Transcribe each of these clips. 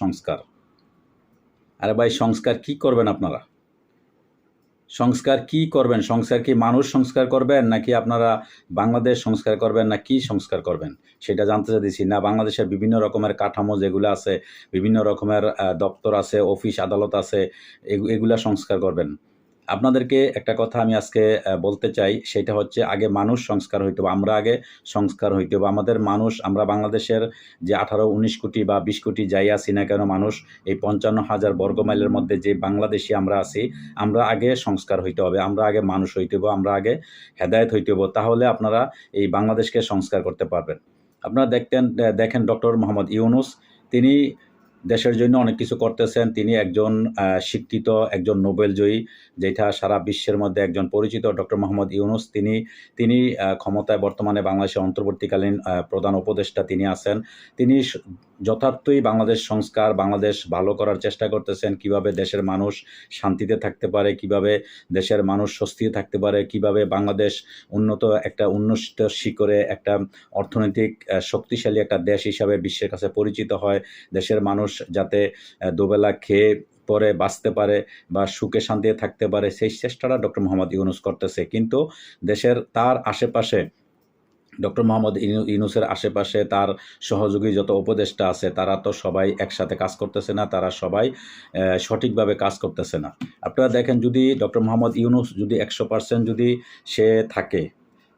সংস্কার। আরে ভাই, সংস্কার কি করবেন আপনারা? সংস্কার কি করবেন? সংস্কার কি মানুষ সংস্কার করবেন, নাকি আপনারা বাংলাদেশ সংস্কার করবেন, না কি সংস্কার করবেন? সেটা জানতে চাইছি না। বাংলাদেশের বিভিন্ন রকমের কাঠামো যেগুলো আছে, বিভিন্ন রকমের দপ্তর আছে, অফিস, আদালত আছে, এগু- এগুলা সংস্কার করবেন। আপনাদেরকে একটা কথা আমি আজকে বলতে চাই। সেটা হচ্ছে, আগে মানুষ সংস্কার হইতে হবে। আমরা আগে সংস্কার হইতে হবে। আমাদের মানুষ, আমরা বাংলাদেশের যে আঠারো, উনিশ কোটি বা বিশ কোটি যাই আছি না কেন মানুষ, এই পঞ্চান্ন হাজার বর্গ মাইলের মধ্যে যে বাংলাদেশি আমরা আছি, আমরা আগে সংস্কার হইতে হবে। আমরা আগে মানুষ হইতে হবে। আমরা আগে হেদায়েত হইতে হবে। তাহলে আপনারা এই বাংলাদেশকে সংস্কার করতে পারবেন। আপনারা দেখতেন দেখেন ডক্টর মোহাম্মদ ইউনুস। তিনি দেশের জন্য অনেক কিছু করতেছেন। তিনি একজন শিক্ষিত, একজন নোবেল জয়ী যেটা সারা বিশ্বের মধ্যে একজন পরিচিত ডক্টর মোহাম্মদ ইউনুস। তিনি তিনি ক্ষমতায় বর্তমানে বাংলাদেশের অন্তর্বর্তীকালীন প্রধান উপদেষ্টা তিনি আছেন। তিনি যথার্থই বাংলাদেশ সংস্কার, বাংলাদেশ ভালো করার চেষ্টা করতেছেন, কীভাবে দেশের মানুষ শান্তিতে থাকতে পারে, কীভাবে দেশের মানুষ স্বস্তিতে থাকতে পারে, কীভাবে বাংলাদেশ উন্নত একটা উন্নত শিখরে একটা অর্থনৈতিক শক্তিশালী একটা দেশ হিসাবে বিশ্বের কাছে পরিচিত হয়, দেশের মানুষ যাতে দুবেলা খেয়ে পরে বাঁচতে পারে বা সুখে শান্তিতে থাকতে পারে, সেই চেষ্টাটা ডক্টর মোহাম্মদ ইউনুস করতেছে। কিন্তু দেশের তার আশেপাশে ডক্টর মোহাম্মদ ইউনুসের আশেপাশে তার সহযোগী যত উপদেষ্টা আছে, তারা তো সবাই একসাথে কাজ করতেছে না, তারা সবাই সঠিকভাবে কাজ করতেছে না। আপনারা দেখেন যদি ডক্টর মোহাম্মদ ইউনুস যদি একশো পার্সেন্ট যদি সে থাকে,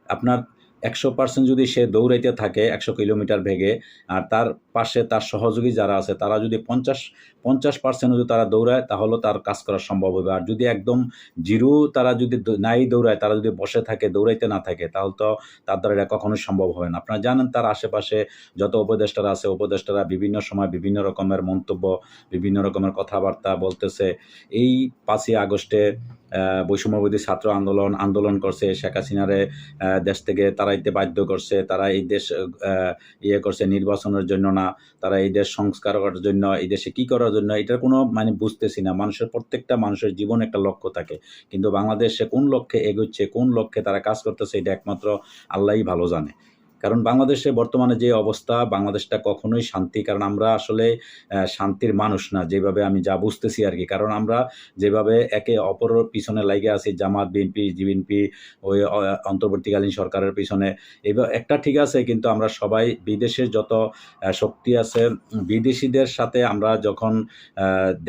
আপনার একশো পার্সেন্ট যদি সে দৌড়াইতে থাকে একশো কিলোমিটার বেগে আর তার পাশে তার সহযোগী যারা আছে তারা যদি পঞ্চাশ পঞ্চাশ পার্সেন্ট যদি তারা দৌড়ায় তাহলে তার কাজ করা সম্ভব হবে। আর যদি একদম জিরো তারা যদি নাই দৌড়ায় তারা যদি বসে থাকে দৌড়াইতে না থাকে তাহলে তো তার দ্বারা এটা কখনোই সম্ভব হবে না। আপনারা জানেন তার আশেপাশে যত উপদেষ্টারা আছে উপদেষ্টারা বিভিন্ন সময় বিভিন্ন রকমের মন্তব্য বিভিন্ন রকমের কথাবার্তা বলতেছে। এই পাঁচই আগস্টে আহ, বৈষম্যবিধি ছাত্র আন্দোলন আন্দোলন করছে শেখ হাসিনারে দেশ থেকে তারাইতে বাধ্য করছে, তারা এই দেশ ইয়ে করছে নির্বাচনের জন্য না, তারা এই দেশ সংস্কার করার জন্য, এই দেশে কি করার জন্য, এটার কোনো মানে বুঝতেছি না। মানুষের প্রত্যেকটা মানুষের জীবন একটা লক্ষ্য থাকে। কিন্তু বাংলাদেশে কোন লক্ষ্যে এগোচ্ছে, কোন লক্ষ্যে তারা কাজ করতেছে, এটা একমাত্র আল্লাহই ভালো জানে। কারণ বাংলাদেশে বর্তমানে যে অবস্থা, বাংলাদেশটা কখনোই শান্তি, কারণ আমরা আসলে শান্তির মানুষ না, যেভাবে আমি যা বুঝতেছি আর কি কারণ আমরা যেভাবে একে অপরের পিছনে লাগে আছি, জামাত, বিএনপি, জিবিএনপি, ওই অন্তর্বর্তীকালীন সরকারের পিছনে। এবার একটা ঠিক আছে, কিন্তু আমরা সবাই বিদেশের যত শক্তি আছে, বিদেশিদের সাথে আমরা যখন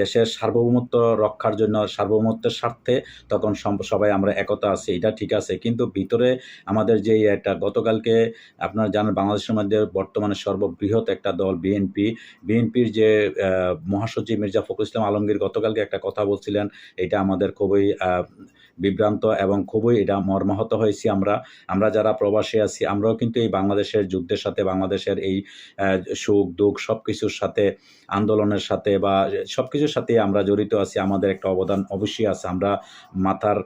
দেশের সার্বভৌমত্ব রক্ষার জন্য, সার্বভৌমত্বের স্বার্থে তখন সবাই আমরা একতা আছি, এটা ঠিক আছে। কিন্তু ভিতরে আমাদের যে একটা গতকালকে আপনারা জানেন বাংলাদেশের মধ্যে বর্তমানে সর্ববৃহৎ একটা দল বিএনপি। বিএনপির যে মহাসচিব মির্জা ফখরুল ইসলাম আলমগীর গতকালকে একটা কথা বলছিলেন, এটা আমাদের খুবই বিভ্রান্ত এবং খুবই এটা মর্মাহত হয়েছি আমরা। আমরা যারা প্রবাসী আছি, আমরাও কিন্তু এই বাংলাদেশের যুদ্ধের সাথে, বাংলাদেশের এই সুখ, দুঃখ সব কিছুর সাথে, আন্দোলনের সাথে বা সব কিছুর সাথে আমরা জড়িত আছি। আমাদের একটা অবদান অবশ্যই আছে। আমরা মাথার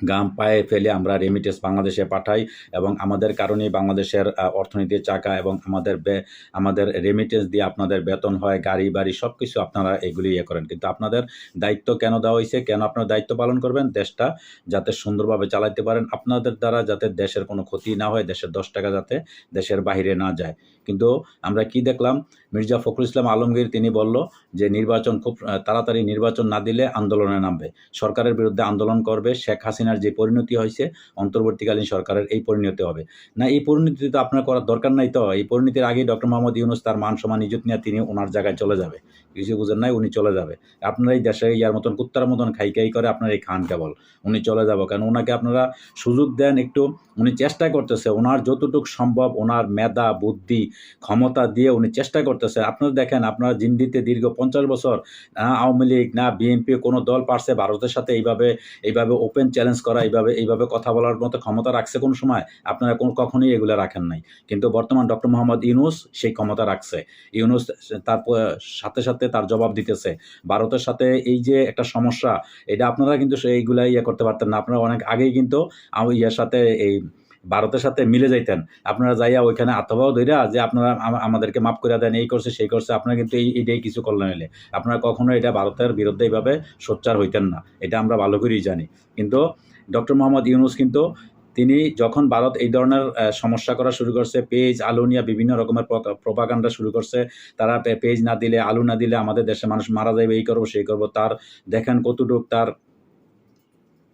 গাম পায়ে ফেলে আমরা রেমিটেন্স বাংলাদেশে পাঠাই এবং আমাদের কারণেই বাংলাদেশের অর্থনীতির চাকা এবং আমাদের আমাদের রেমিটেন্স দিয়ে আপনাদের বেতন হয়, গাড়ি, বাড়ি সব কিছু আপনারা এগুলি ইয়ে করেন। কিন্তু আপনাদের দায়িত্ব কেন দেওয়া হয়েছে, কেন আপনারা দায়িত্ব পালন করবেন, দেশটা যাতে সুন্দরভাবে চালাতে পারেন, আপনাদের দ্বারা যাতে দেশের কোনো ক্ষতি না হয়, দেশের দশ টাকা যাতে দেশের বাইরে না যায়। কিন্তু আমরা কি দেখলাম, মির্জা ফখরুল ইসলাম আলমগীর তিনি বলল যে নির্বাচন খুব তাড়াতাড়ি নির্বাচন না দিলে আন্দোলনে নামবে। সরকারের বিরুদ্ধে আন্দোলন করবে, শেখ হাসিনার যে পরিণতি হয়েছে, অন্তর্বর্তীকালীন সরকারের এই পরিণতি হবে। না, এই পরিণতি তো আপনার করার দরকার নাই তো। এই পরিণতির আগেই ডক্টর মোহাম্মদ ইউনুস তার মান সমান ইজ্জত নিয়ে তিনি ওনার জায়গায় চলে যাবে। কিছু বুঝেন নাই, উনি চলে যাবে। আপনারা এই দেশে ইয়ার মতন, কুত্তার মতন খাই খাই করে আপনার এই খান কেবল। উনি চলে যাব কারণ ওনাকে আপনারা সুযোগ দেন একটু, উনি চেষ্টা করতেছে, ওনার যতটুকু সম্ভব ওনার মেধা, বুদ্ধি, ক্ষমতা দিয়ে উনি চেষ্টা করতেছে। আপনারা দেখেন, আপনারা জিন্দিতে দীর্ঘ পঞ্চাশ বছর, না আওয়ামী লীগ, না বিএনপি, কোনো দল পারছে ভারতের সাথে এইভাবে এইভাবে ওপেন চ্যালেঞ্জ করা, এইভাবে এইভাবে কথা বলার মতো ক্ষমতা রাখছে কোন সময়, আপনারা কোন, কখনোই এগুলো রাখেন নাই। কিন্তু বর্তমান ডক্টর মোহাম্মদ ইউনুস সেই ক্ষমতা রাখছে। ইউনুস তার সাথে সাথে তার জবাব দিতেছে। ভারতের সাথে এই যে একটা সমস্যা, এটা আপনারা কিন্তু সেইগুলাই ইয়ে করতে পারতেন না। আপনারা অনেক আগেই কিন্তু ইয়ার সাথে এই ভারতের সাথে মিলে যাইতেন। আপনারা যাইয়া ওইখানে আত্মভাব ধইরা যে আপনারা আমাদেরকে মাফ করে দেন, এই করছে, সেই করছে, আপনারা কিন্তু এই এটাই কিছু করলেন হইলে। আপনারা কখনো এটা ভারতের বিরুদ্ধে এইভাবে সোচ্চার হইতেন না। এটা আমরা ভালো করেই জানি। কিন্তু ডক্টর মোহাম্মদ ইউনুস কিন্তু তিনি যখন ভারত এই ধরনের সমস্যা করা শুরু করছে পেজ আলু নিয়ে বিভিন্ন রকমের প্রপাগান্ডা শুরু করছে, তারা পেজ না দিলে, আলু না দিলে আমাদের দেশে মানুষ মারা যাবে এই করব, সেই করব, তার দেখেন কতটুক তার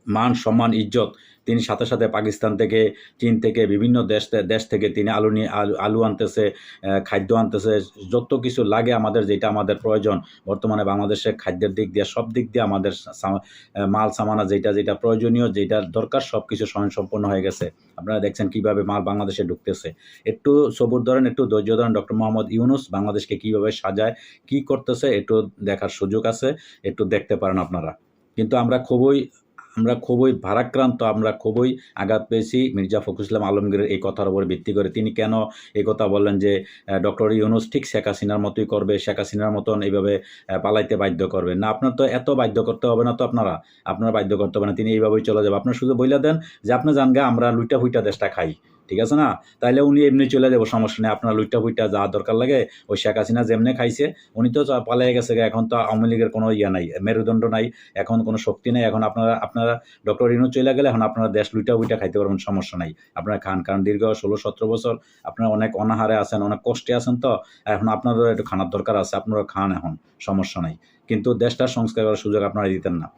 মান, সম্মান, ইজ্জত। তিনি সাথে সাথে পাকিস্তান থেকে, চীন থেকে, বিভিন্ন দেশ দেশ থেকে তিনি আলু নিয়ে আলু আলু আনতেছে খাদ্য আনতেছে। যত কিছু লাগে আমাদের, যেটা আমাদের প্রয়োজন, বর্তমানে বাংলাদেশের খাদ্যের দিক দিয়ে, সব দিক দিয়ে আমাদের মাল সামানা যেটা যেটা প্রয়োজনীয় যেটা দরকার, সব কিছু স্বয়ংসম্পন্ন হয়ে গেছে। আপনারা দেখছেন কীভাবে মাল বাংলাদেশে ঢুকতেছে। একটু সবুর ধরেন, একটু ধৈর্য ধরেন, ডক্টর মোহাম্মদ ইউনুস বাংলাদেশকে কীভাবে সাজায়, কি করতেছে, একটু দেখার সুযোগ আছে, একটু দেখতে পারেন আপনারা। কিন্তু আমরা খুবই আমরা খুবই ভারাক্রান্ত, আমরা খুবই আঘাত পেয়েছি। মির্জা ফখরুল ইসলাম আলমগীরের এই কথার উপর ভিত্তি করে তিনি কেন এই কথা বললেন যে ডক্টর ইউনুস ঠিক শেখ হাসিনার মতোই করবে, শেখ হাসিনার মতন এইভাবে পালাইতে বাধ্য করবে। না, আপনার তো এত বাধ্য করতে হবে না তো আপনারা? আপনারা বাধ্য করতে হবে না, তিনি এইভাবেই চলে যাবে। আপনার শুধু বইলা দেন যে, আপনি জানগা আমরা লুইটা ফুইটা দেশটা খাই। ঠিক আছে না? তাইলে উনি এমনি চলে যাব, সমস্যা নেই। আপনার লুইটা ফুইটা যা দরকার লাগে, ওই শেখ হাসিনা যেমনি খাইছে, উনি তো পালিয়ে গেছে এখন তো আওয়ামী লীগের কোনো ইয়ে নাই, মেরুদণ্ড নাই, এখন কোনো শক্তি নেই। এখন আপনারা আপনারা ডক্টর ইনু চলে গেলে এখন আপনারা দেশ লুইটা উইটা খাইতে পারবেন, সমস্যা নাই। আপনারা খান, কারণ দীর্ঘ ষোলো, সতেরো বছর আপনারা অনেক অনাহারে আছেন, অনেক কষ্টে আছেন তো। এখন আপনাদের একটু খানার দরকার আছে আপনারা খান এখন, সমস্যা নাই। কিন্তু দেশটা সংস্কার করার সুযোগ আপনারা দিতেন না।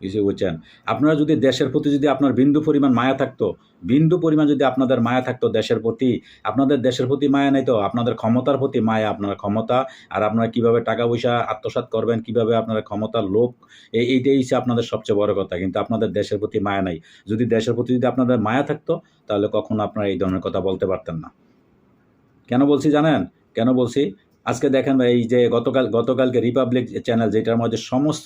কিছু বুঝছেন আপনারা যদি দেশের প্রতি যদি আপনার বিন্দু পরিমাণ মায়া থাকতো, বিন্দু পরিমাণ যদি আপনাদের মায়া থাকতো দেশের প্রতি, আপনাদের দেশের প্রতি মায়া নেই তো, আপনাদের ক্ষমতার প্রতি মায়া, আপনারা ক্ষমতা, আর আপনারা কীভাবে টাকা পয়সা আত্মসাৎ করবেন, কীভাবে আপনারা ক্ষমতার লোক এই এইটাই হচ্ছে আপনাদের সবচেয়ে বড় কথা, কিন্তু আপনাদের দেশের প্রতি মায়া নাই। যদি দেশের প্রতি যদি আপনাদের মায়া থাকতো, তাহলে কখনো আপনারা এই ধরনের কথা বলতে পারতেন না। কেন বলছি জানেন? কেন বলছি? আজকে দেখেন এই যে গতকাল গতকালকে রিপাবলিক চ্যানেল যেটার মধ্যে সমস্ত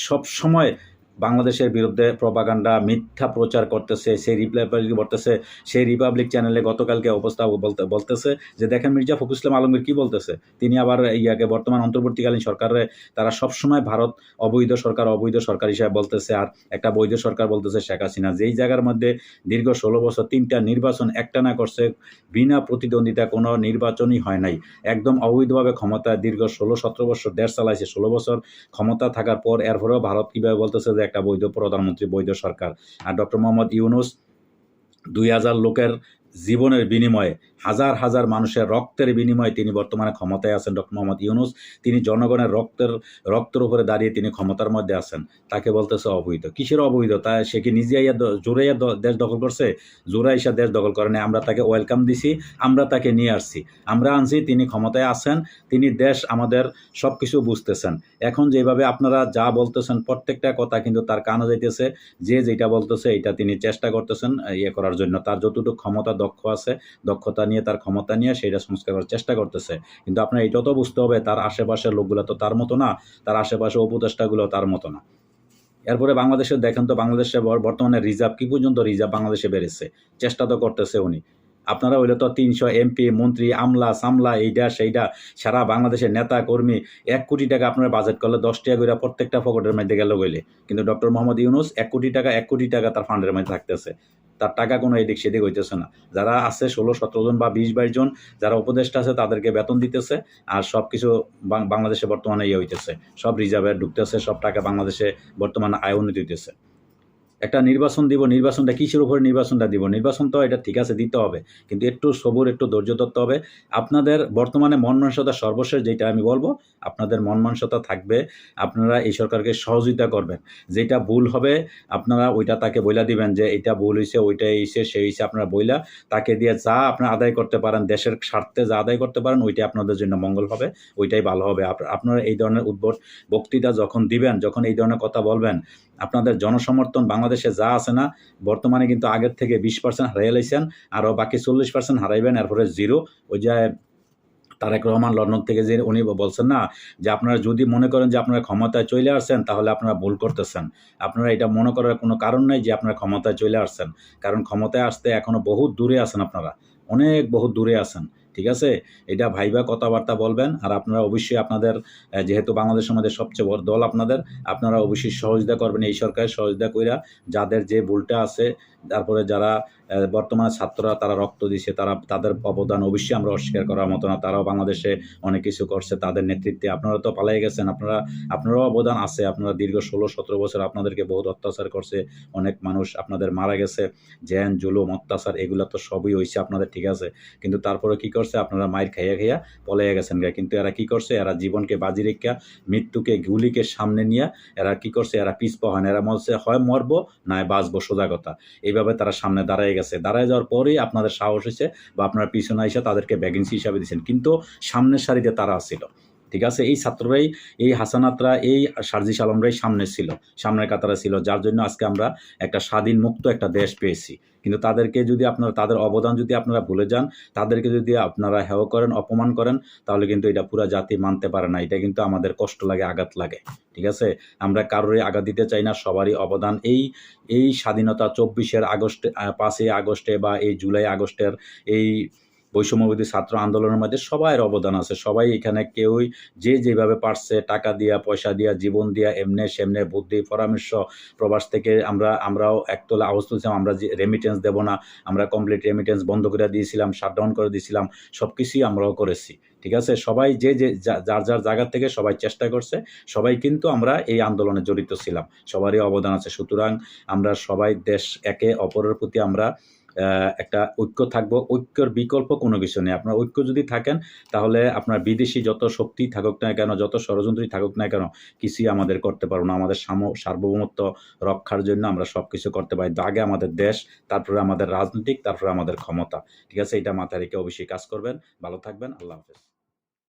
সব সময় বাংলাদেশের বিরুদ্ধে প্রপাগান্ডা মিথ্যা প্রচার করতেছে, সেই রিপাবলিক বলতেছে, সেই রিপাবলিক চ্যানেলে গতকালকে অবস্থা বলতে, বলতেছে যে দেখেন মির্জা ফখরুল ইসলাম আলমগীর কি বলতেছে? তিনি আবার ইয়াকে বর্তমান অন্তর্বর্তীকালীন সরকারে, তারা সবসময় ভারত অবৈধ সরকার অবৈধ সরকার হিসাবে বলতেছে, আর একটা বৈধ সরকার বলতেছে শেখ হাসিনা। যেই জায়গার মধ্যে দীর্ঘ ষোলো বছর তিনটা নির্বাচন একটানা করছে, বিনা প্রতিদ্বন্দ্বিতা কোনো নির্বাচনই হয় নাই। একদম অবৈধভাবে ক্ষমতা দীর্ঘ ষোলো, সতেরো বছর দেশ চালাইছে, ষোলো বছর ক্ষমতা থাকার পর, এরপরেও ভারত কীভাবে বলতেছে যে একটা বৈধ প্রধানমন্ত্রী বৈধ সরকার। আর ডক্টর মোহাম্মদ ইউনুস দুই হাজার লোকের জীবনের বিনিময়ে হাজার হাজার মানুষের রক্তের বিনিময়ে তিনি বর্তমানে ক্ষমতায় আছেন, ডক্টর মোহাম্মদ ইউনুস। তিনি জনগণের রক্তের রক্তের উপরে দাঁড়িয়ে তিনি ক্ষমতার মধ্যে আছেন। তাকে বলতেছে অবৈধ। কিসের অবৈধ? তা সে কি নিজে আইয়া দ- জোরে আইয়া দ- দেশ দখল করছে? জোরে আইসা দেশ দখল করে নাই। আমরা তাকে ওয়েলকাম দিছি, আমরা তাকে নিয়ে আসছি। আমরা আনছি, তিনি ক্ষমতায় আছেন, তিনি দেশ আমাদের সব কিছু বুঝতেছেন। এখন যেভাবে আপনারা যা বলতেছেন, প্রত্যেকটা কথা কিন্তু তার কানে যাইতেছে। যে যেটা বলতেছে এটা তিনি চেষ্টা করতেছেন ইয়ে করার জন্য। তার যতটুকু ক্ষমতা, দক্ষ আছে, দক্ষতা নিয়ে তার ক্ষমতা নিয়ে সেটা সংস্কার করার চেষ্টা করতেছে। কিন্তু আপনার এটাও তো বুঝতে হবে, তার আশেপাশের লোকগুলো তো তার মতো না, তার আশেপাশে উপদেষ্টাগুলো তার মতো না। এরপরে বাংলাদেশে দেখেন তো বাংলাদেশে বর্তমানে রিজার্ভ, কি পর্যন্ত রিজার্ভ বাংলাদেশে বেড়েছে? চেষ্টা তো করতেছে উনি। আপনারা হইলে তো তিনশো এমপি, মন্ত্রী, আমলা, সামলা এইটা সেইটা সারা বাংলাদেশের নেতা, কর্মী, এক কোটি টাকা আপনারা বাজেট করলে দশ টাকা করে প্রত্যেকটা পকেটের মধ্যে গেল গেলে কিন্তু ডক্টর মোহাম্মদ ইউনুস এক কোটি টাকা, এক কোটি টাকা তার ফান্ডের মধ্যে থাকতেছে। তার টাকা কোনো এদিক সেদিক হইতেছে না। যারা আছে ষোলো, সতেরো জন বা বিশ, বাইশ জন, যারা উপদেষ্টা আছে তাদেরকে বেতন দিতেছে আর সব কিছু বাংলাদেশে বর্তমানে ইয়ে হইতেছে। সব রিজার্ভে ঢুকতেছে, সব টাকা বাংলাদেশে বর্তমানে আয় উন্নতি হইতেছে। একটা নির্বাচন দিব, নির্বাচনটা কিসের উপরে নির্বাচনটা দিব? নির্বাচন তো এটা ঠিক আছে, দিতে হবে। কিন্তু একটু সবুর, একটু ধৈর্য ধরতে হবে। আপনাদের বর্তমানে মন মানসতা সর্বশেষ, যেটা আমি বলব, আপনাদের মন মানসতা থাকবে। আপনারা এই সরকারকে সহযোগিতা করবেন। যেটা ভুল হবে, আপনারা ওইটা তাকে বইলা দিবেন যে এটা ভুল হয়েছে ওইটা হয়েছে সেই হয়েছে আপনারা বইলা। তাকে দিয়ে যা আপনারা আদায় করতে পারেন, দেশের স্বার্থে যা আদায় করতে পারেন, ওইটাই আপনাদের জন্য মঙ্গল হবে, ওইটাই ভালো হবে। আপ- আপনারা এই ধরনের উদ্ভট বক্তৃতা যখন দিবেন, যখন এই ধরনের কথা বলবেন আপনাদের জনসমর্থন বাংলাদেশে যা আছে না, বর্তমানে কিন্তু আগের থেকে বিশ পার্সেন্ট হারাই লাইছেন, আরও বাকি চল্লিশ পার্সেন্ট হারাইবেন, এরপরে জিরো। ওই যে তারেক রহমান লন্ডন থেকে যে উনি বলছেন না, যে আপনারা যদি মনে করেন যে আপনারা ক্ষমতায় চলে আসছেন, তাহলে আপনারা ভুল করতেছেন। আপনারা এটা মনে করার কোনো কারণ নাই যে আপনারা ক্ষমতায় চলে আসছেন, কারণ ক্ষমতায় আসতে এখনও বহুত দূরে আছেন আপনারা, অনেক বহুত দূরে আছেন। ঠিক আছে? এটা ভাইবা কথাবার্তা বলবেন, আর আপনারা অবশ্যই আপনাদের যেহেতু বাংলাদেশ সমাজের সবচেয়ে বড় দল আপনাদের, আপনারা অবশ্যই সহযোগিতা করবেন এই সরকারের সহযোগিতা কইরা, যাদের যে ভুলটা আছে তারপরে যারা বর্তমানে ছাত্ররা তারা রক্ত দিছে, তারা তাদের অবদান অবশ্যই আমরা অস্বীকার করার মতো না। তারাও বাংলাদেশে অনেক কিছু করছে তাদের নেতৃত্বে। আপনারা তো পালাই গেছেন, আপনারা, আপনারও অবদান আছে। আপনারা দীর্ঘ ষোলো, সতেরো বছর আপনাদেরকে বহুত অত্যাচার করছে। অনেক মানুষ আপনাদের মারা গেছে। জ্যান, জুলুম, অত্যাচার, এগুলো তো সবই হয়েছে আপনাদের, ঠিক আছে? কিন্তু তারপরে কি করছে? আপনারা মায়ের খাইয়া খাইয়া পলাইয়া গেছেন গা। কিন্তু এরা কি করছে? এরা জীবনকে বাজি রেখা, মৃত্যুকে গুলিকে সামনে নিয়ে, এরা কি করছে? এরা পিছপা হয় না। এরা বলছে হয় মরবো নয় বাঁচবো, সোজা কথা। এইভাবে তারা সামনে দাঁড়ায় গেছে। দাঁড়ায় যাওয়ার পরেই আপনাদের সাহস হয়েছে বা আপনারা পিছনে এসে তাদেরকে ভ্যাকেন্সি হিসাবে দিয়েছেন। কিন্তু সামনের সারিতে তারা ছিল। ঠিক আছে? এই ছাত্ররাই এই হাসানাতরা এই সার্জিস আলমরাই সামনে ছিল, সামনের কাতারা ছিল, যার জন্য আজকে আমরা একটা স্বাধীন মুক্ত একটা দেশ পেয়েছি। কিন্তু তাদেরকে যদি আপনারা, তাদের অবদান যদি আপনারা ভুলে যান, তাদেরকে যদি আপনারা হেয় করেন, অপমান করেন, তাহলে কিন্তু এটা পুরা জাতি মানতে পারে না। এটা কিন্তু আমাদের কষ্ট লাগে, আঘাত লাগে। ঠিক আছে? আমরা কারোরই আঘাত দিতে চাই না, সবারই অবদান। এই এই স্বাধীনতা চব্বিশের আগস্টে পাঁচই আগস্টে বা এই জুলাই আগস্টের এই বৈষম্যবিধি ছাত্র আন্দোলনের মধ্যে সবাইয়ের অবদান আছে। সবাই এখানে কেউই যে যেভাবে পারছে, টাকা দিয়া, পয়সা দিয়া, জীবন দিয়া, এমনে সেমনে বুদ্ধি, পরামর্শ, প্রবাস থেকে আমরা, আমরাও একতলা আওয়াজ তুলছিলাম, আমরা যে রেমিটেন্স দেবো না, আমরা কমপ্লিট রেমিটেন্স বন্ধ করে দিয়েছিলাম শাটডাউন করে দিয়েছিলাম সব কিছুই আমরাও করেছি। ঠিক আছে? সবাই যে যে, যার যার জায়গা থেকে সবাই চেষ্টা করছে, সবাই কিন্তু আমরা এই আন্দোলনে জড়িত ছিলাম। সবারই অবদান আছে। সুতরাং আমরা সবাই দেশ একে অপরের প্রতি আমরা একটা ঐক্য থাকব। ঐক্যর বিকল্প কোনো কিছু নেই। আপনার ঐক্য যদি থাকেন, তাহলে আপনার বিদেশি যত শক্তি থাকুক না কেন, যত ষড়যন্ত্রী থাকুক না কেন, কিছুই আমাদের করতে পারব না। আমাদের সাম- সার্বভৌমত্ব রক্ষার জন্য আমরা সব কিছু করতে পারি। আগে আমাদের দেশ, তারপরে আমাদের রাজনৈতিক তারপরে আমাদের ক্ষমতা। ঠিক আছে? এটা মাথায় রেখে অবশ্যই কাজ করবেন। ভালো থাকবেন। আল্লাহ হাফেজ।